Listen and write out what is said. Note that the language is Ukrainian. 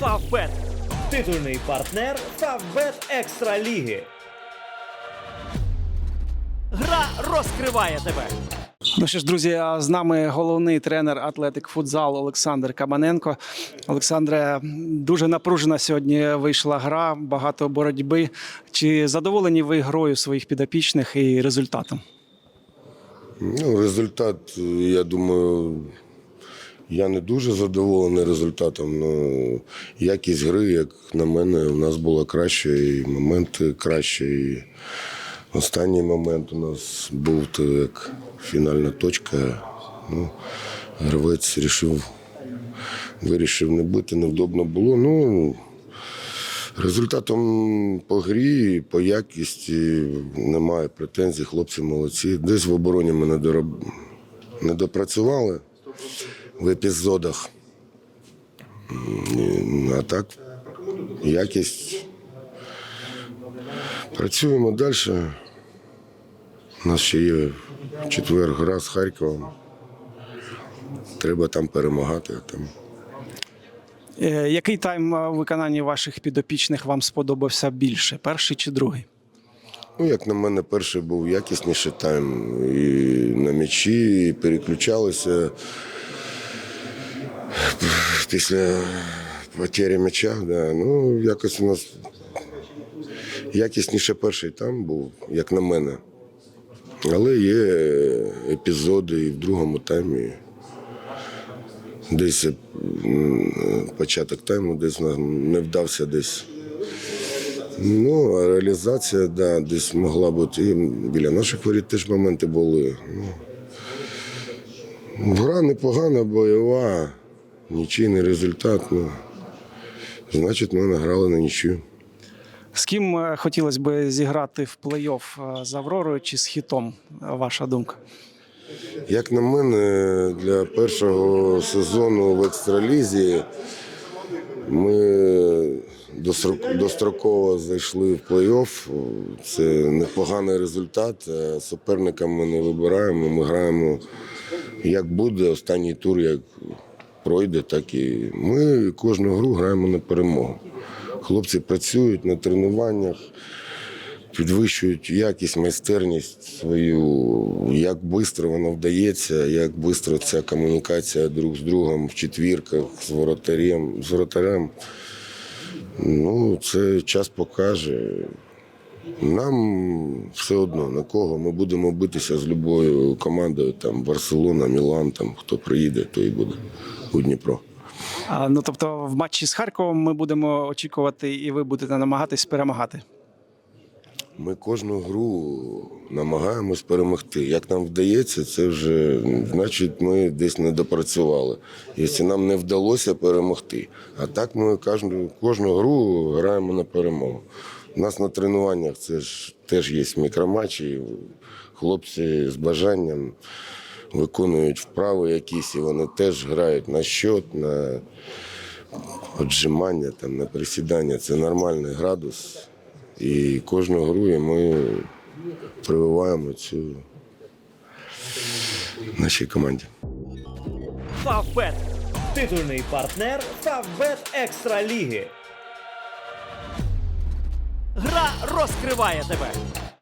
Фавбет. Титульний партнер Фавбет Екстра Ліги. Гра розкриває тебе. Ну що ж, друзі, з нами головний тренер Атлетик Футзал Олександр Кабаненко. Олександре, дуже напружена сьогодні вийшла гра, багато боротьби. Чи задоволені ви грою своїх підопічних і результатом? Ну, результат, я думаю, я не дуже задоволений результатом. але якість гри, як на мене, у нас була краща, і моменти кращі. І останній момент у нас був то як фінальна точка. Ну, гравець вирішив, вирішив не бити, невдобно було. Ну, Результатом по грі, по якісті немає претензій, хлопці молодці. Десь в обороні ми не допрацювали в епізодах. А так, якість. Працюємо далі. У нас ще є четвер гра з Харковом. Треба там перемагати. Там Е, Який тайм е, у виконанні ваших підопічних вам сподобався більше? Перший чи другий? Ну, як на мене, перший був якісніший тайм. І на м'ячі, і переключалися після потері м'яча. Да. Ну, якось у нас якісніше перший тайм був, як на мене. Але є епізоди і в другому таймі. Десь початок тайму десь не вдався десь. Ну, а реалізація, да, десь могла бути. І біля наших воріт теж моменти були. Ну, гра непогана, бойова, нічийний результат. Ну, значить, ми награли на нічию. З ким е, хотілося б зіграти в плей-офф е, з Авророю чи з хітом? е, Ваша думка? Як на мене, для першого сезону в екстралізі ми дострок- достроково зайшли в плей-офф. Це непоганий результат. Суперника ми не вибираємо. Ми граємо як буде, останній тур як пройде, так і ми кожну гру граємо на перемогу. Хлопці працюють на тренуваннях підвищують якість, майстерність свою, як швидко воно вдається, як швидко ця комунікація друг з другом в четвірках, з воротарем. З воротарем. Ну, це час покаже. Нам все одно на кого ми будемо битися з любою командою, там Барселона, Мілан, там хто приїде, той буде у Дніпро. А, ну тобто, в матчі з Харковом ми будемо очікувати, і ви будете намагатись перемагати. Ми кожну гру намагаємось перемогти. Як нам вдається, це вже значить ми десь не допрацювали. Якщо нам не вдалося перемогти. А так ми кожну, кожну гру граємо на перемогу. У нас на тренуваннях це ж теж є мікроматчі. Хлопці з бажанням виконують вправи якісь, і вони теж грають на щот, на отжимання, там, на присідання. Це нормальний градус. І кожну гру ми прививаємо цю нашій команді. Фавбет. Титульний партнер Фавбет Екстра Ліги. Гра розкриває тебе.